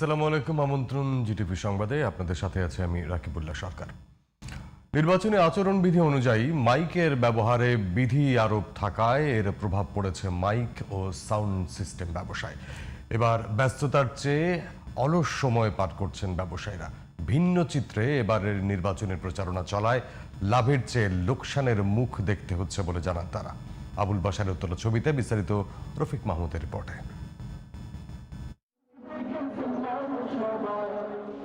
আসসালামু আলাইকুম, আমন্ত্রণ জিটিভি সংবাদে। আপনাদের সাথে আছে আমি রাকিবুল্লাহ সরকার। নির্বাচনী আচরণবিধি অনুযায়ী মাইকের ব্যবহারে বিধি আরোপ থাকায় এর প্রভাব পড়েছে মাইক ও সাউন্ড সিস্টেম ব্যবসায়। এবার ব্যস্ততার চেয়ে অলস সময় পার করছেন ব্যবসায়ীরা। ভিন্ন চিত্রে এবারের নির্বাচনের প্রচারণা চলায় লাভের চেয়ে লোকসানের মুখ দেখতে হচ্ছে বলে জানান তারা। আবুল বাসারের উত্তর ছবিতে বিস্তারিত রফিক মাহমুদের রিপোর্টে।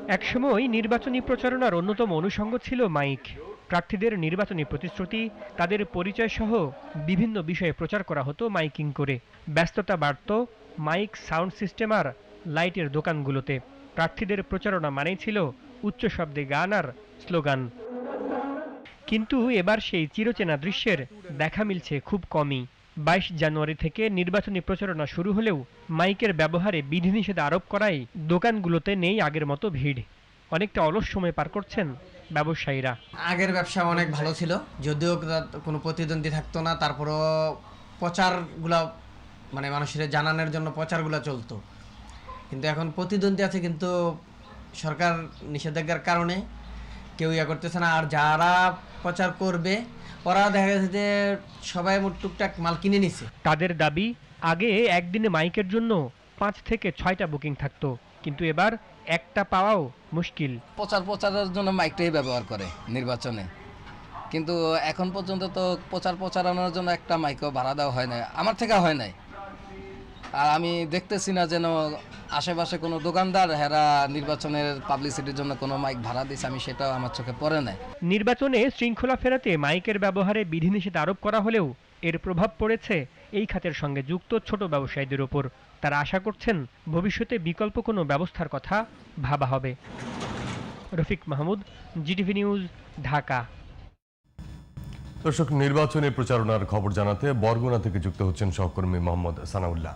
একসময় নির্বাচনী প্রচারণার অন্যতম অনুষঙ্গ ছিল মাইক। প্রার্থীদের নির্বাচনী প্রতিশ্রুতি, তাদের পরিচয় সহ বিভিন্ন বিষয়ে প্রচার করা হতো মাইকিং করে। ব্যস্ততা বাড়ত মাইক সাউন্ড সিস্টেম আর লাইটের দোকানগুলোতে। প্রার্থীদের প্রচারণা মানেই ছিল উচ্চ শব্দে গান আর স্লোগান। কিন্তু এবার সেই চিরচেনা দৃশ্যের দেখা মিলছে খুব কমই। বাইশ জানুয়ারি থেকে নির্বাচনী প্রচারণা শুরু হলেও মাইকের ব্যবহারে বিধিনিষেধ আরোপ করায় দোকানগুলোতে নেই আগের মতো ভিড়। অনেকটা অলস সময় পার করছেন ব্যবসায়ীরা। আগের ব্যবসা অনেক ভালো ছিল, যদিও কোনো প্রতিদ্বন্দ্বী থাকতো না, তারপরও প্রচারগুলা মানে মানুষের জানানোর জন্য প্রচারগুলো চলতো। কিন্তু এখন প্রতিদ্বন্দ্বী আছে, কিন্তু সরকার নিষেধাজ্ঞার কারণে কেউ ইয়া করতেছে না, আর যারা প্রচার করবে ওরা দেখা গেছে যে সবাই মোট টুকটাক মাল কিনে নিছে। তাদের দাবি আগে একদিনে মাইকের জন্য পাঁচ থেকে ছয়টা বুকিং থাকতো কিন্তু এবার একটা পাওয়াও মুশকিল। প্রচার প্রচারের জন্য মাইকটাই ব্যবহার করে নির্বাচনে। কিন্তু এখন পর্যন্ত তো প্রচার প্রচারণার জন্য একটা মাইকও ভাড়া দেওয়া হয় না আমার থেকে হয় নাই। আর আমি দেখতেছি না যেন আশেপাশে কোনো দোকানদার হেরা নির্বাচনের পাবলিসিটির জন্য কোনো মাইক ভাড়া দিচ্ছে আমি সেটাও আমার চোখে পড়ে নাই। নির্বাচনে শৃঙ্খলা ফেরাতে মাইকের ব্যবহারে বিধিনিষেধ আরোপ করা হলেও এর প্রভাব পড়েছে এই খাতের সঙ্গে যুক্ত ছোট ব্যবসায়ীদের ওপর। তারা আশা করছেন ভবিষ্যতে বিকল্প কোনো ব্যবস্থার কথা ভাবা হবে। Rafiq Mahmud GTV news Dhaka. দর্শক নির্বাচনী প্রচারণার খবর জানাতে বরগুনা থেকে যুক্ত হচ্ছেন সহকর্মী মোহাম্মদ সানাউল্লাহ।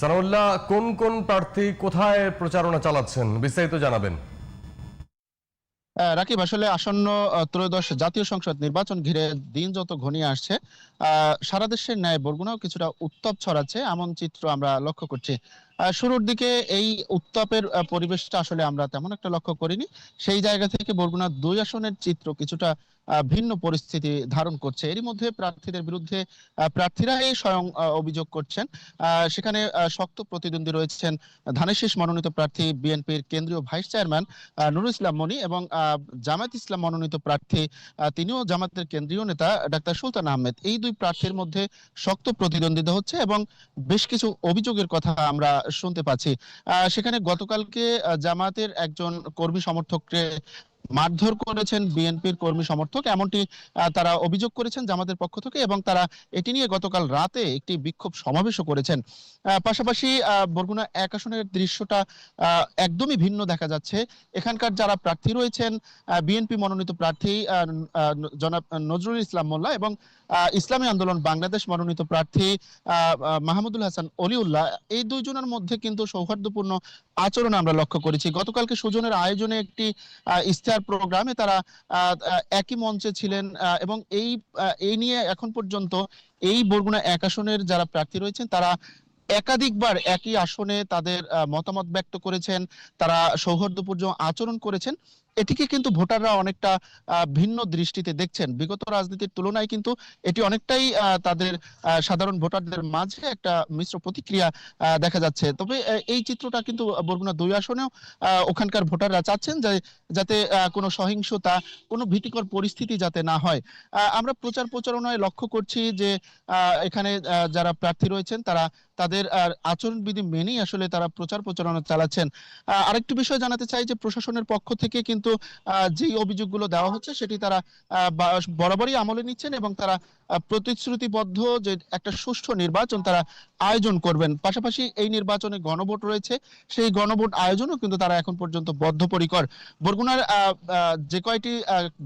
সানাউল্লাহ কোন কোন প্রার্থী কোথায় প্রচারণা চালাচ্ছেন? বিস্তারিত জানাবেন। রাকিব, আসলে আসন্ন ত্রয়োদশ জাতীয় সংসদ নির্বাচন ঘিরে দিন যত ঘনিয়ে আসছে সারা দেশের ন্যায় বরগুনাও কিছুটা উত্তপ ছড়াচ্ছে, এমন চিত্র আমরা লক্ষ্য করছি। শুরুর দিকে এই উত্তাপের পরিবেশটা আসলে আমরা তেমন একটা লক্ষ্য করিনি। সেই জায়গা থেকে বরগুনা দুই আসনের চিত্র কিছুটা ভিন্ন পরিস্থিতি ধারণ করছে। এরই মধ্যে প্রার্থীদের বিরুদ্ধে প্রার্থীরাই স্বয়ং অভিযোগ করছেন। সেখানে শক্ত প্রতিদ্বন্দ্বী রয়েছেন ধানেশীষ মনোনীত প্রার্থী বিএনপির কেন্দ্রীয় ভাইস চেয়ারম্যান নুরুল ইসলাম মনি এবং জামায়াত ইসলাম মনোনীত প্রার্থী তিনিও জামাতের কেন্দ্রীয় নেতা ডাক্তার সুলতান আহমেদ। এই দুই প্রার্থীর মধ্যে শক্ত প্রতিদ্বন্দ্বিতা হচ্ছে এবং বেশ কিছু অভিযোগের কথা আমরা শুনতে পাচ্ছি। সেখানে গতকালকে জামাতের একজন কর্মী সমর্থককে মারধর করেছেন বিএনপির কর্মী সমর্থক। এমনটি তারা অভিযোগ করেছেন জামাতের পক্ষ থেকে এবং তারা এটি নিয়ে গতকাল রাতে একটি বিক্ষোভ সমাবেশও করেছেন। পাশাপাশি বরগুনা এক আসনের দৃশ্যটা একদমই ভিন্ন দেখা যাচ্ছে। এখানকার যারা প্রার্থী রয়েছেন বিএনপি মনোনীত প্রার্থী জনাব নজরুল ইসলাম মোল্লা এবং ইসলামী আন্দোলন বাংলাদেশ মনোনীত প্রার্থী মাহমুদুল হাসান অলিউল্লাহ এই দুইজনের মধ্যে কিন্তু সৌহার্দ্যপূর্ণ আচরণ আমরা লক্ষ্য করেছি। গতকালকে সুজনের আয়োজনে একটি আহ, ইশতেহার প্রোগ্রামে তারা একই মঞ্চে ছিলেন এবং এই এই নিয়ে এখন পর্যন্ত এই বরগুনা এক আসনের যারা প্রার্থী রয়েছেন, তারা একাধিকবার একই আসনে তাদের মতামত ব্যক্ত করেছেন, তারা সৌহার্দ্যপূর্ণ আচরণ করেছেন। এটিকে কিন্তু ভোটাররা অনেকটা ভিন্ন দৃষ্টিতে দেখছেন। বিগত রাজনীতির তুলনায় কিন্তু এটি অনেকটাই তাদের সাধারণ ভোটারদের মাঝে একটা মিশ্র প্রতিক্রিয়া দেখা যাচ্ছে। তবে এই চিত্রটা কিন্তু বরগুনা দুই আসনেও ওখানকার ভোটাররা চাচ্ছেন যে, যাতে কোনো সহিংসতা, কোনো ভীতিকর পরিস্থিতি যাতে না হয়। আমরা প্রচার প্রচারণায় লক্ষ্য করছি যে এখানে যারা প্রার্থী রয়েছেন তারা তাদের আচরণবিধি মেনেই আসলে তারা প্রচার প্রচারণা চালাচ্ছেন। আরেকটি বিষয় জানাতে চাই যে, প্রশাসনের পক্ষ থেকে কিন্তু আহ, যেই অভিযোগগুলো দেওয়া হচ্ছে সেটি তারা বরাবরই আমলে নিচ্ছেন এবং তারা প্রতিশ্রুতিবদ্ধ যে একটা সুষ্ঠু নির্বাচন তারা আয়োজন করবেন। পাশাপাশি এই নির্বাচনে গণভোট রয়েছে সেই গণভোট আয়োজনও কিন্তু তারা এখন পর্যন্ত বদ্ধপরিকর। বরগুনার যে কয়টি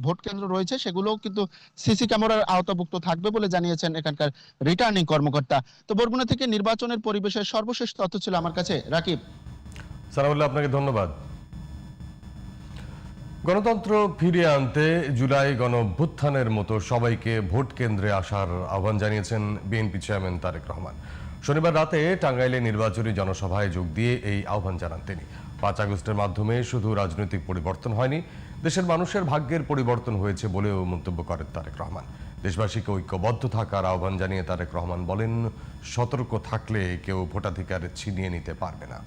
ভোট কেন্দ্র রয়েছে সেগুলোও কিন্তু সিসি ক্যামেরার আওতাভুক্ত থাকবে বলে জানিয়েছেন এখানকার রিটার্নিং কর্মকর্তা। তো বরগুনা থেকে নির্বাচনের পরিবেশের সর্বশেষ তথ্য ছিল আমার কাছে। রাকিব। সানাউল্লাহ আপনাকে ধন্যবাদ। গণতন্ত্র ফিরিয়ে আনতে জুলাই গণভ্যুত্থানের মতো সবাইকে ভোট কেন্দ্রে আসার আহ্বান জানিয়েছেন বিএনপি চেয়ারম্যান তারেক রহমান। শনিবার রাতে টাঙ্গাইলে নির্বাচনী জনসভায় যোগ দিয়ে এই আহ্বান জানান তিনি। পাঁচ আগস্টের মাধ্যমে শুধু রাজনৈতিক পরিবর্তন হয়নি, দেশের মানুষের ভাগ্যের পরিবর্তন হয়েছে বলেও মন্তব্য করেন তারেক রহমান। দেশবাসীকে ঐক্যবদ্ধ থাকার আহ্বান জানিয়ে তারেক রহমান বলেন, সতর্ক থাকলে কেউ ভোটাধিকার ছিনিয়ে নিতে পারবে না।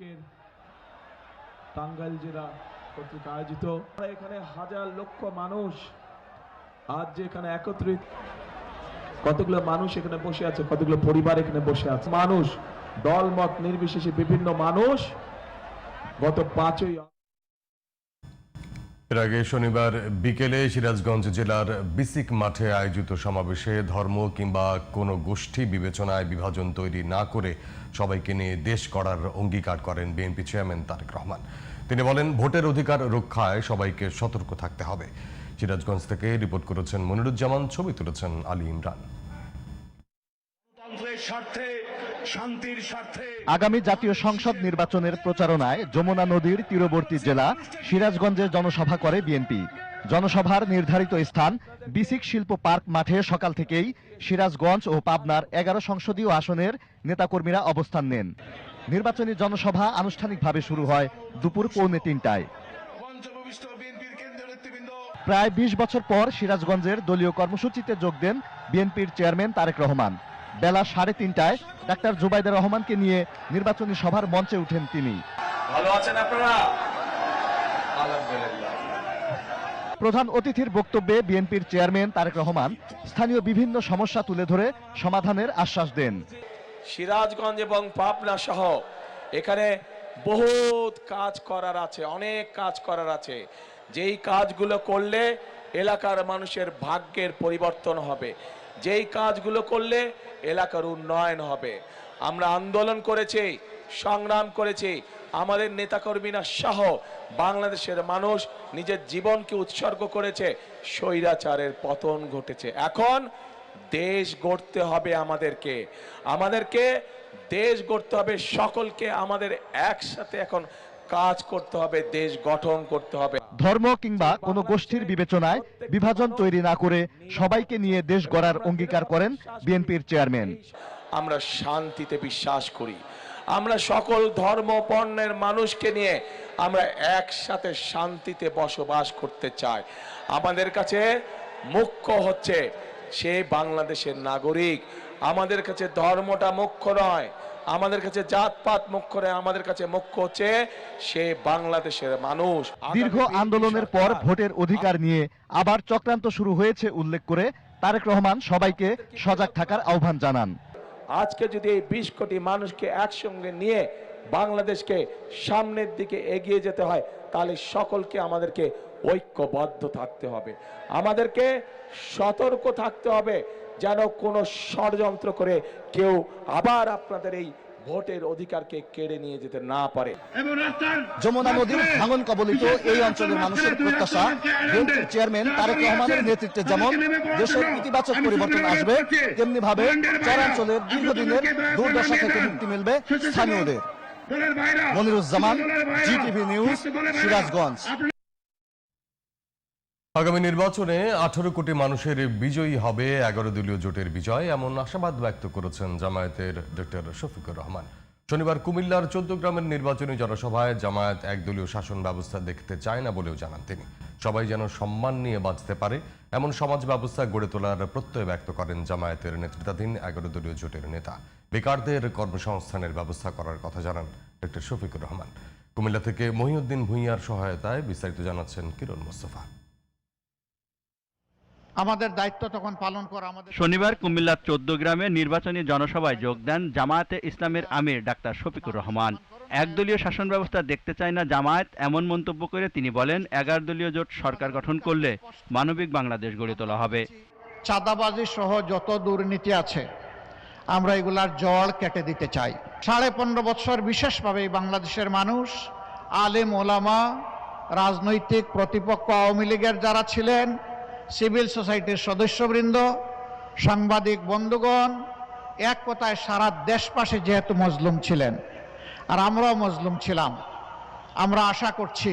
আজকের টাঙ্গাইল জেলা কর্তৃক আয়োজিত। এখানে হাজার লক্ষ মানুষ আজ যে এখানে একত্রিত, কতগুলো মানুষ এখানে বসে আছে, কতগুলো পরিবার এখানে বসে আছে। মানুষ দল মত নির্বিশেষে বিভিন্ন মানুষ গত পাঁচই এর আগে শনিবার বিকেলে সিরাজগঞ্জ জেলার বিসিক মাঠে আয়োজিত সমাবেশে ধর্ম কিংবা কোনো গোষ্ঠী বিবেচনায় বিভাজন তৈরি না করে সবাইকে নিয়ে দেশ করার অঙ্গীকার করেন বিএনপি চেয়ারম্যান তারেক রহমান। তিনি বলেন, ভোটের অধিকার রক্ষায় সবাইকে সতর্ক থাকতে হবে। সিরাজগঞ্জ থেকে রিপোর্ট করেছেন মনিরুজ্জামান, ছবি তুলেছেন আলী ইমরান। স্বার্থে শান্তির স্বার্থে আগামী জাতীয় সংসদ নির্বাচনের প্রচারণায় যমুনা নদীর তীরবর্তী জেলা সিরাজগঞ্জে জনসভা করে বিএনপি। জনসভার নির্ধারিত স্থান বিসিক শিল্প পার্ক মাঠে সকাল থেকেই সিরাজগঞ্জ ও পাবনার এগারো সংসদীয় আসনের নেতাকর্মীরা অবস্থান নেন। নির্বাচনী জনসভা আনুষ্ঠানিকভাবে শুরু হয় দুপুর পৌনে তিনটায়। প্রায় ২০ বছর পর সিরাজগঞ্জের দলীয় কর্মসূচিতে যোগ দেন বিএনপির চেয়ারম্যান তারেক রহমান। বেলা সাড়ে তিনটায় ডাক্তার জুবাইদা রহমানকে নিয়ে নির্বাচনী সভার মঞ্চে উঠেন তিনি। ভালো আছেন আপনারা? প্রধান অতিথির বক্তব্যে বিএনপির চেয়ারম্যান তারেক রহমান স্থানীয় বিভিন্ন সমস্যা তুলে ধরে সমাধানের আশ্বাস দেন। সিরাজগঞ্জ এবং পাবনা সহ এখানে বহুত কাজ করার আছে অনেক কাজ করার আছে। যেই কাজগুলো করলে এলাকার মানুষের ভাগ্যের পরিবর্তন হবে। যেই কাজগুলো করলে এলাকার উন্নয়ন হবে। আমরা আন্দোলন করেছি, সংগ্রাম করেছি। আমাদের নেতাকর্মীরা সহ বাংলাদেশের মানুষ নিজের জীবনকে উৎসর্গ করেছে। স্বৈরাচারের পতন ঘটেছে। এখন দেশ গড়তে হবে আমাদেরকে। আমাদেরকে দেশ গড়তে হবে, সকলকে আমাদের একসাথে এখন কাজ করতে হবে, দেশ গঠন করতে হবে। ধর্ম কিংবা কোনো গোষ্ঠীর বিবেচনায় বিভাজন তৈরি না করে সবাইকে নিয়ে দেশ গড়ার অঙ্গীকার করেন বিএনপির চেয়ারম্যান। আমরা শান্তিতে বিশ্বাস করি। আমরা সকল ধর্ম পণ্যের মানুষকে নিয়ে আমরা একসাথে শান্তিতে বসবাস করতে চাই। আমাদের কাছে মুখ্য হচ্ছে সে বাংলাদেশের নাগরিক। আমাদের কাছে ধর্মটা মুখ্য নয় আমাদের কাছে জাতপাত মুখ্য নয় আমাদের কাছে মুখ্য হচ্ছে সে বাংলাদেশের মানুষ। দীর্ঘ আন্দোলনের পর ভোটের অধিকার নিয়ে আবার চক্রান্ত শুরু হয়েছে উল্লেখ করে তারেক রহমান সবাইকে সজাগ থাকার আহ্বান জানান। আজকে যদি এই বিশ কোটি মানুষকে একসঙ্গে নিয়ে বাংলাদেশকে সামনের দিকে এগিয়ে যেতে হয় তাহলে সকলকে আমাদেরকে ঐক্যবদ্ধ থাকতে হবে। আমাদেরকে সতর্ক থাকতে হবে। যেন কোনো ষড়যন্ত্র করে কেউ আবার আপনাদের এই ভোটের অধিকারকে কেড়ে নিয়ে যেতে না পারে। যমুনা নদীর ভাঙন কবলিত এই অঞ্চলের মানুষের প্রত্যাশা। চেয়ারম্যান তারেক রহমানের নেতৃত্বে যেমন দেশের ইতিবাচক পরিবর্তন আসবে তেমনি ভাবে চরাঞ্চলের দীর্ঘদিনের দুর্দশা থেকে মুক্তি মিলবে স্থানীয়দের। Moniruzzaman GTV news Sirajganj. আগামী নির্বাচনে আঠারো কোটি মানুষের বিজয়ী হবে এগারো দলীয় জোটের বিজয়, এমন আশাবাদ ব্যক্ত করেছেন জামায়াতের ডক্টর শফিকুর রহমান। শনিবার কুমিল্লার গ্রামের নির্বাচনী জনসভায় জামায়াত একদলীয় শাসন ব্যবস্থা দেখতে চায় না বলেও জানান তিনি। সবাই যেন সম্মান নিয়ে বাঁচতে পারে, এমন সমাজ ব্যবস্থা গড়ে তোলার প্রত্যয় ব্যক্ত করেন জামায়াতের নেতৃত্বাধীন এগারো দলীয় জোটের নেতা। বেকারদের কর্মসংস্থানের ব্যবস্থা করার কথা জানান ডক্টর শফিকুর রহমান। কুমিল্লা থেকে মহিউদ্দিন ভূঁইয়ার সহায়তায় বিস্তারিত জানাচ্ছেন কিরণ মোস্তফা। আমাদের দায়িত্ব তখন পালন করা আমাদের শনিবার কুমিল্লার চোদ্দ গ্রামে নির্বাচনী জনসভায় যোগ দেন জামায়াতে ইসলামের আমির ডাক্তার শফিকুর রহমান। একদলীয় শাসন ব্যবস্থা দেখতে চায় না জামায়াত এমন মন্তব্য করে তিনি বলেন এগারো দলীয় জোট সরকার গঠন করলে মানবিক বাংলাদেশ গড়ে তোলা হবে। চাঁদাবাজি সহ যত দুর্নীতি আছে আমরা এগুলার জড় কেটে দিতে চাই। সাড়ে পনেরো বছর বিশেষভাবে বাংলাদেশের মানুষ আলেম ওলামা রাজনৈতিক প্রতিপক্ষ আওয়ামী লীগের যারা ছিলেন সিভিল সোসাইটির সদস্যবৃন্দ সাংবাদিক বন্ধুগণ এক কথায় সারা দেশপাশে যেহেতু মজলুম ছিলেন আর আমরাও মজলুম ছিলাম আমরা আশা করছি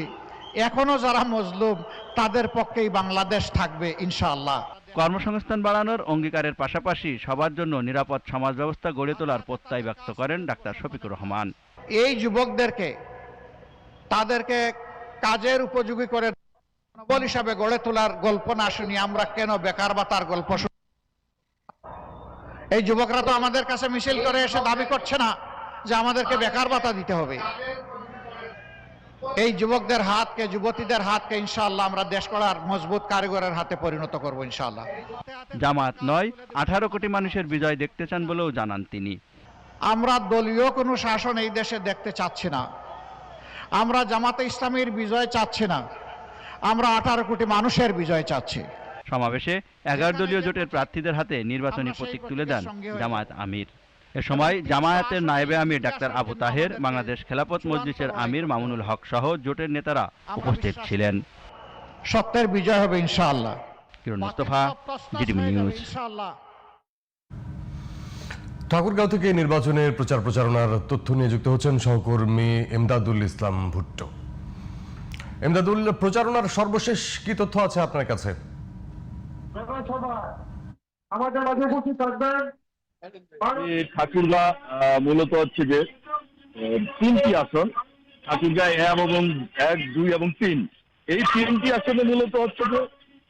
এখনও যারা মজলুম তাদের পক্ষেই বাংলাদেশ থাকবে ইনশাআল্লাহ। কর্মসংস্থান বাড়ানোর অঙ্গীকারের পাশাপাশি সবার জন্য নিরাপদ সমাজ ব্যবস্থা গড়ে তোলার প্রত্যয় ব্যক্ত করেন ডাক্তার শফিকুর রহমান। এই যুবকদেরকে তাদেরকে কাজের উপযোগী করে বল হিসাবে গড়ে তোলার গল্প না শুনি আমরা কেন বেকার ভাতার গল্প শুনি? এই যুবকরা তো আমাদের কাছে মিছিল করে এসে দাবি করছে না যে আমাদেরকে বেকার ভাতা দিতে হবে। এই যুবকদের হাতকে যুবতীদের হাতকে ইনশাআল্লাহ আমরা দেশ করার মজবুত কারিগরের হাতে পরিণত করব ইনশাআল্লাহ। জামাত নয় আঠারো কোটি মানুষের বিজয় দেখতে চান বলেও জানান তিনি। আমরা দলীয় কোনো শাসন এই দেশে দেখতে চাচ্ছি না। আমরা জামাতে ইসলামীর বিজয় চাচ্ছি না। আমরা আঠারো কোটি মানুষের বিজয় চাচ্ছি। সমাবেশে এগারো দলীয় জোটের প্রার্থীদের হাতে নির্বাচনী প্রতীক তুলে দেন জামায়াত আমির। এ সময় জামায়াতের নায়েবে আমির ডাক্তার আবু তাহের বাংলাদেশ খেলাপথ মজলিসের আমির মামুনুল হক সহ জোটের নেতারা উপস্থিত ছিলেন। সত্যের বিজয় হবে ইনশাআল্লাহ। Kiran Mustafa GTV news. Thakurgaon থেকে নির্বাচনের প্রচার প্রচারণার তথ্য নিয়ে যুক্ত হচ্ছেন সহকর্মী এমদাদুল ইসলাম ভুট্টো। এমদাদুল প্রচারণার সর্বশেষ কি তথ্য আছে আপনার কাছে? আমাদের মাঝে উপস্থিত থাকবেন ঠাকুরগা মূলত হচ্ছে যে তিনটি আসন ঠাকুরগা এক এবং এক দুই এবং তিন। এই তিনটি আসনে মূলত হচ্ছে যে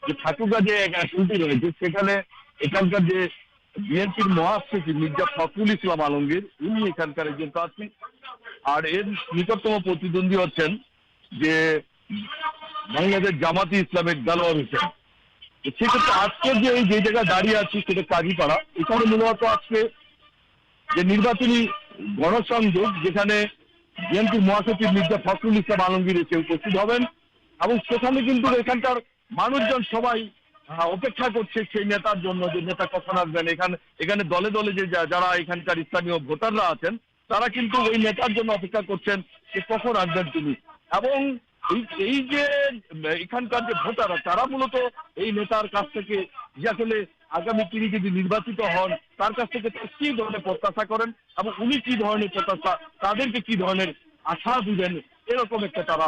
যে ঠাকুরগা যে এক আসনটি রয়েছে সেখানে এখানকার যে বিএনপির মহাসচিব মির্জা ফখরুল ইসলাম আলমগীর উনি এখানকার একজন প্রার্থী। আর এর নিকটতম প্রতিদ্বন্দ্বী হচ্ছেন যে বাংলাদেশ জামাতি ইসলামের গালোয়ার হোসেন সেক্ষেত্রে আজকে যে এই যে জায়গায় দাঁড়িয়ে আছি, সেটা কাজীপাড়া, এখানে মূলত আজকে যে নির্বাচনী গণসংযোগ, যেখানে বিএনপির মহাসচিব মির্জা ফখরুল ইসলাম আলমগীর এসে উপস্থিত হবেন, এবং সেখানে কিন্তু এখানকার মানুষজন সবাই অপেক্ষা করছে সেই নেতার জন্য, যে নেতা কখন আসবেন এখানে এখানে দলে দলে যা- যারা এখানকার স্থানীয় ভোটাররা আছেন, তারা কিন্তু ওই নেতার জন্য অপেক্ষা করছেন, যে কখন আসবেন তিনি। এবং এই যে এখানকার যে ভোটাররা, তারা মূলত এই নেতার কাছ থেকে যে আসলে আগামী তিনি যদি নির্বাচিত হন, তার কাছ থেকে কি ধরনের প্রত্যাশা করেন এবং উনি কি ধরনের প্রত্যাশা, তাদেরকে কি ধরনের আশা দিবেন? এরকম একটা তারা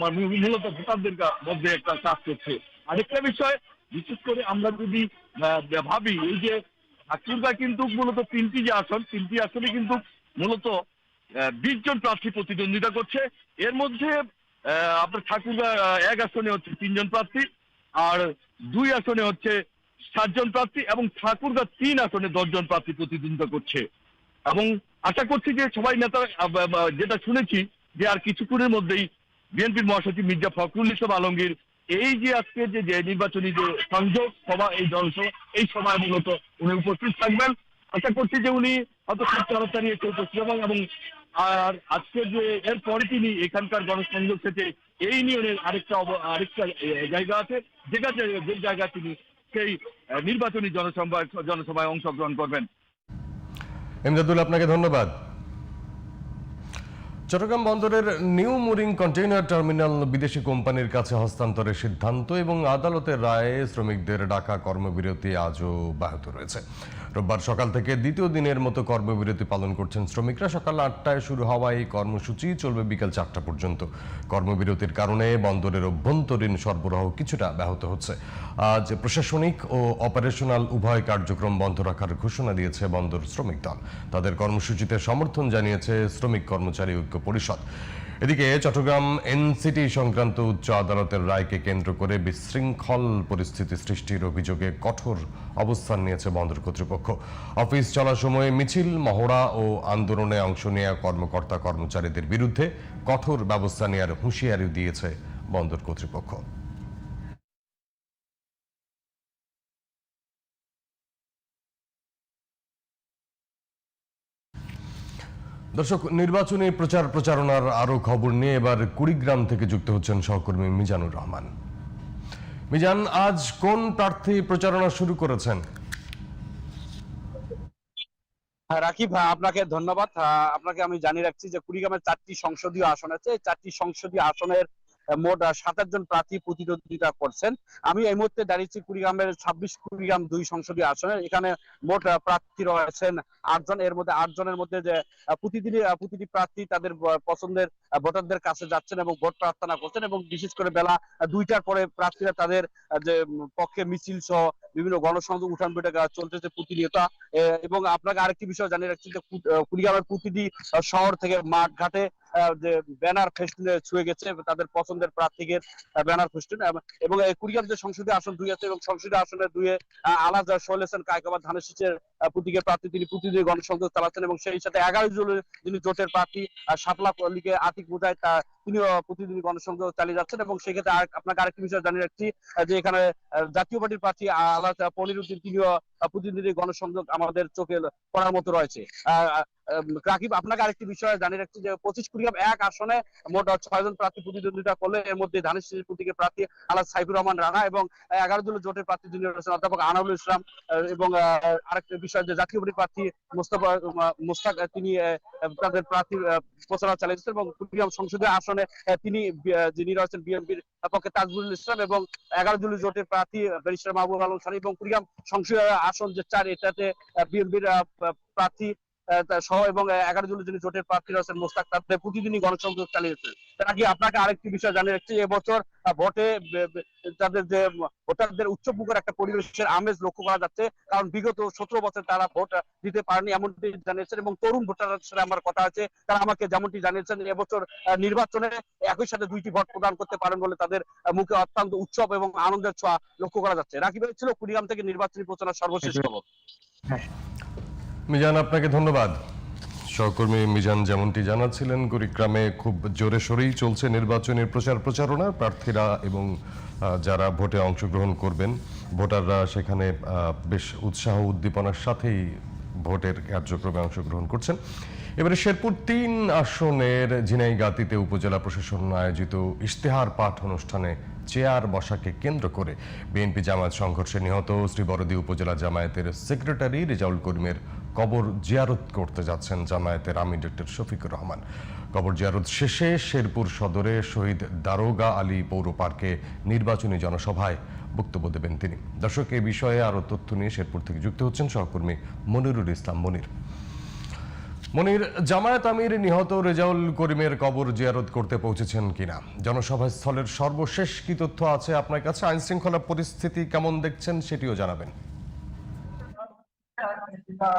মূলত ভোটারদের মধ্যে একটা কাজ করছে। আরেকটা বিষয়, বিশেষ করে আমরা যদি ভাবি, এই যে ঠাকুরগা কিন্তু মূলত তিনটি যে আসন, তিনটি আসনে কিন্তু মূলত বিশ জন প্রার্থী প্রতিদ্বন্দ্বিতা করছে। এর মধ্যে আপনার ঠাকুরগা এক আসনে হচ্ছে তিনজন প্রার্থী, আর দুই আসনে হচ্ছে সাতজন প্রার্থী এবং ঠাকুরগা তিন আসনে দশজন প্রার্থী প্রতিদ্বন্দ্বিতা করছে। এবং আশা করছি যে সবাই নেতা যেটা শুনেছি যে আর কিছুক্ষণের মধ্যেই বিএনপির মহাসচিব মির্জা ফখরুল ইসলাম আলমগীর এই যে আজকে যে যে নির্বাচনী যে সংযোগ, সভা, এই জনসভা এই সময় মূলত উনি উপস্থিত থাকবেন। আশা করছি যে উনি হয়তো খুব তাড়াতাড়ি এসে উপস্থিত হবেন এবং আর আজকে যে এরপরে তিনি এখানকার গণসংযোগ থেকে এই ইউনিয়নের আরেকটা আরেকটা জায়গা আছে। যেখানে যে জায়গা তিনি সেই নির্বাচনী জনসভায় জনসভায় অংশগ্রহণ করবেন। এমদাদুল আপনাকে ধন্যবাদ। চট্টগ্রাম বন্দরের নিউ মুরিং কন্টেইনার টার্মিনাল বিদেশি কোম্পানির কাছে হস্তান্তরের সিদ্ধান্ত এবং আদালতের রায়ে শ্রমিকদের ডাকা কর্মবিরতি আজও ব্যাহত রয়েছে। রোববার সকাল থেকে দ্বিতীয় দিনের মতো কর্মবিরতি পালন করছেন শ্রমিকরা। সকাল আটটায় শুরু হওয়া এই কর্মসূচি চলবে বিকেল চারটা পর্যন্ত। কর্মবিরতির কারণে বন্দরের অভ্যন্তরীণ সরবরাহ কিছুটা ব্যাহত হচ্ছে। আজ প্রশাসনিক ও অপারেশনাল উভয় কার্যক্রম বন্ধ রাখার ঘোষণা দিয়েছে বন্দর শ্রমিক দল। তাদের কর্মসূচিতে সমর্থন জানিয়েছে শ্রমিক কর্মচারী ঐক্য পরিষদ। এদিকে চট্টগ্রাম এনসিটি সংক্রান্ত উচ্চ আদালতের রায়কে কেন্দ্র করে বিশৃঙ্খল পরিস্থিতি সৃষ্টির অভিযোগে কঠোর অবস্থান নিয়েছে বন্দর কর্তৃপক্ষ। অফিস চলার সময় মিছিল, মহড়া ও আন্দোলনে অংশ নেওয়া কর্মকর্তা কর্মচারীদের বিরুদ্ধে কঠোর ব্যবস্থা নেওয়ার হুঁশিয়ারি দিয়েছে বন্দর কর্তৃপক্ষ। দর্শক নির্বাচনী প্রচার প্রচারণার আরও খবর নিয়ে এবার কুড়িগ্রাম থেকে যুক্ত হচ্ছেন সহকর্মী মিজানুর রহমান। মিজান আজ কোন প্রার্থী প্রচারণা শুরু করেছেন? হ্যাঁ রাকিব হ্যাঁ আপনাকে ধন্যবাদ। হ্যাঁ, আপনাকে আমি জানিয়ে রাখছি যে কুড়িগ্রামের চারটি সংসদীয় আসন আছে। চারটি সংসদীয় আসনের মোট সাতাশ জন প্রার্থী প্রতিদ্বন্দ্বিতা করছেন। আমি এই মুহূর্তে দাঁড়িয়েছি কুড়িগ্রামের ছাব্বিশ কুড়িগ্রাম দুই সংসদীয় আসনে। এখানে মোট প্রার্থী রয়েছেন আটজন। এর মধ্যে আটজনের মধ্যে যে, প্রতিদিনই, প্রতিটি প্রার্থী তাদের পছন্দের, ভোটারদের কাছে যাচ্ছেন এবং ভোট প্রার্থনা করছেন এবং বিশেষ করে বেলা দুইটার পরে প্রার্থীরা তাদের, যে, পক্ষে মিছিল সহ বিভিন্ন গণসংযোগ উঠান বৈঠক চলতেছে প্রতিনিয়ত। এবং আপনাকে আরেকটি বিষয় জানিয়ে রাখছি যে কুড়িগ্রামের প্রতিটি শহর থেকে মাঠ ঘাটে যে ব্যানার ফেস্টুনে ছুঁয়ে গেছে তাদের পছন্দের প্রার্থীকে ব্যানার ফেস্টুন এবং কুড়িগ্রাম যে সংসদীয় আসন দুই আছে এবং সংসদীয় আসনে আহ, আলাদা শৈলেছেন কায়কাবাদ ধানের শীষের প্রতীকের প্রার্থী তিনি প্রতিদিন গণসংযোগ চালাচ্ছেন এবং সেই সাথে এগারো জন যিনি জোটের প্রার্থী শাপলা লিগে আতিক তা তিনিও প্রতিদিন গণসংযোগ চালিয়ে যাচ্ছেন এবং সেক্ষেত্রে আর আপনাকে আরেকটি বিষয় জানিয়ে রাখছি যে এখানে জাতীয় পার্টির প্রার্থী আলাদা পনির উদ্দিন তিনিও প্রতিদিনই গণসংযোগ আমাদের চোখে পড়ার মতো রয়েছে। রাকিব, আপনাকে আরেকটি বিষয় জানিয়ে রাখছি যে পঁচিশ কুড়িগ্রাম এক আসনে মোট ছয় জন প্রার্থী প্রতিদ্বন্দ্বিতা করলে এর মধ্যে ধানের শীষের প্রতীকের প্রার্থী আলাদ সাইফুর রহমান রানা এবং এগারো জন জোটের প্রার্থী যিনি রয়েছেন অধ্যাপক আনাউল ইসলাম এবং আরেকটি বিষয় যে জাতীয় প্রার্থী মোস্তফা, মোস্তাক, তিনি তাদের প্রার্থী প্রচারণা চালিয়েছেন এবং কুড়িগ্রাম সংসদীয় আসনে তিনি যিনি রয়েছেন বিএনপির পক্ষে তাজবুল ইসলাম এবং এগারো জুলি জোটের প্রার্থী ব্যারিস্টার মাহবুব আলম সানি এবং কুড়িগ্রাম সংসদীয় আসন যে চার, এটাতে বিএনপির প্রার্থী সহ এবং এগারো জন যিনি জোটের প্রার্থী রয়েছেন মোস্তাক তাদের প্রতিদিনই গণসংযোগ চালিয়েছে। তার আগে আপনাকে আরেকটি বিষয় জানিয়ে রাখছি, এবছর ভোটে তাদের যে, ভোটারদের উচ্চমুখর একটা পরিবেশের আমেজ লক্ষ্য করা যাচ্ছে, কারণ বিগত সতেরো বছর তারা ভোট দিতে পারেনি এমনটি জানিয়েছেন এবং তরুণ ভোটারদের সাথে আমার কথা আছে, তারা আমাকে যেমনটি জানিয়েছেন, এবছর নির্বাচনে একই সাথে দুইটি ভোট প্রদান করতে পারেন বলে তাদের মুখে অত্যন্ত উৎসব এবং আনন্দের ছোঁয়া লক্ষ্য করা যাচ্ছে। রাকিব ছিল কুড়িগ্রাম থেকে নির্বাচনী প্রচারের সর্বশেষ খবর। মিজান, আপনাকে ধন্যবাদ। সহকর্মী মিজান যেমনটি জানাচ্ছিলেন কুড়িগ্রামে খুব জোরে সোরেই চলছে নির্বাচনের প্রচার প্রচারণা। প্রার্থীরা এবং যারা ভোটে অংশগ্রহণ করবেন, ভোটাররা সেখানে বেশ উৎসাহ উদ্দীপনার সাথেই ভোটের কার্যক্রমে অংশগ্রহণ করছেন। এবারে শেরপুর তিন আসনের ঝিনাইগাতিতে উপজেলা প্রশাসন আয়োজিত ইশতেহার পাঠ অনুষ্ঠানে চেয়ার বসাকে কেন্দ্র করে বিএনপি জামায়াত সংঘর্ষে নিহত শ্রীবরদী উপজেলা জামায়াতের সেক্রেটারি রেজাউল করিমের কবর জিয়ারত করতে যাচ্ছেন জামায়াতের আমি ডক্টর শফিকুর রহমান। কবর জিয়ারত শেষে শেরপুর সদরে শহীদ দারোগা আলী পৌর পার্কে নির্বাচনী জনসভায় বক্তব্য দেবেন তিনি। দর্শক, এ বিষয়ে আরও তথ্য নিয়ে শেরপুর থেকে যুক্ত হচ্ছেন সহকর্মী মনিরুল ইসলাম মনির। মনির, জামায়াত আমির নিহত রেজাউল করিমের কবর জিয়ারত করতে পৌঁছেছেন কিনা? জনসভা স্থলের সর্বশেষ কি তথ্য আছে আপনার কাছে? আইনশৃঙ্খলা পরিস্থিতি কেমন দেখছেন সেটিও জানাবেন। kita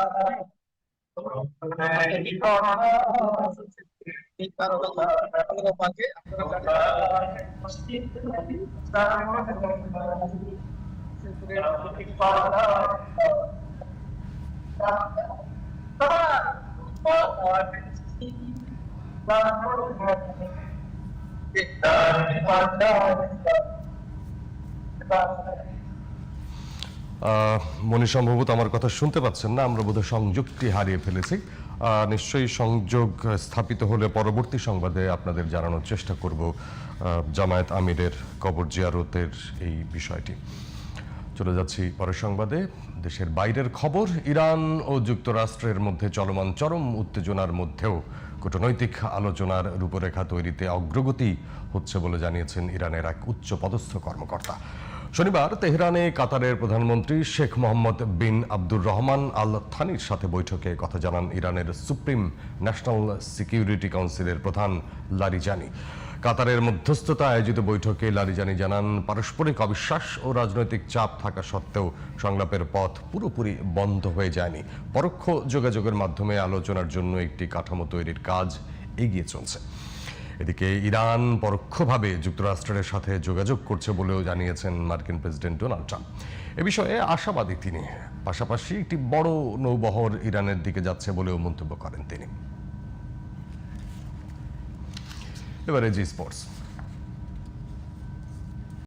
মনি সম্ভবত আমার কথা শুনতে পাচ্ছেন না, আমরা বোধহয় সংযুক্তি হারিয়ে ফেলেছি। নিশ্চয়ই সংযোগ স্থাপিত হলে পরবর্তী সংবাদে আপনাদের জানানোর চেষ্টা করব জামায়াত আমিরের কবর জিয়ারতের এই বিষয়টি। চলে যাচ্ছি পরের সংবাদে। দেশের বাইরের খবর, ইরান ও যুক্তরাষ্ট্রের মধ্যে চলমান চরম উত্তেজনার মধ্যেও কূটনৈতিক আলোচনার রূপরেখা তৈরিতে অগ্রগতি হচ্ছে বলে জানিয়েছেন ইরানের এক উচ্চ পদস্থ কর্মকর্তা। শনিবার তেহরানে কাতারের প্রধানমন্ত্রী শেখ মোহাম্মদ বিন আব্দুর রহমান আল থানির সাথে বৈঠকে কথা জানান ইরানের সুপ্রিম ন্যাশনাল সিকিউরিটি কাউন্সিলের প্রধান লারিজানি কাতারের মধ্যস্থতা আয়োজিত বৈঠকে লারিজানি জানান, পারস্পরিক অবিশ্বাস ও রাজনৈতিক চাপ থাকা সত্ত্বেও সংলাপের পথ পুরোপুরি বন্ধ হয়ে যায়নি। পরোক্ষ যোগাযোগের মাধ্যমে আলোচনার জন্য একটি কাঠামো তৈরির কাজ এগিয়ে চলছে। এদিকে ইরান পরোক্ষভাবে যুক্তরাষ্ট্রের সাথে যোগাযোগ করছে বলেও জানিয়েছেন মার্কিন প্রেসিডেন্ট ডোনাল্ড ট্রাম্প। এ বিষয়ে আশাবাদী তিনি। পাশাপাশি একটি বড় নৌবহর ইরানের দিকে যাচ্ছে বলেও মন্তব্য করেন তিনি। এবারে জি স্পোর্টস।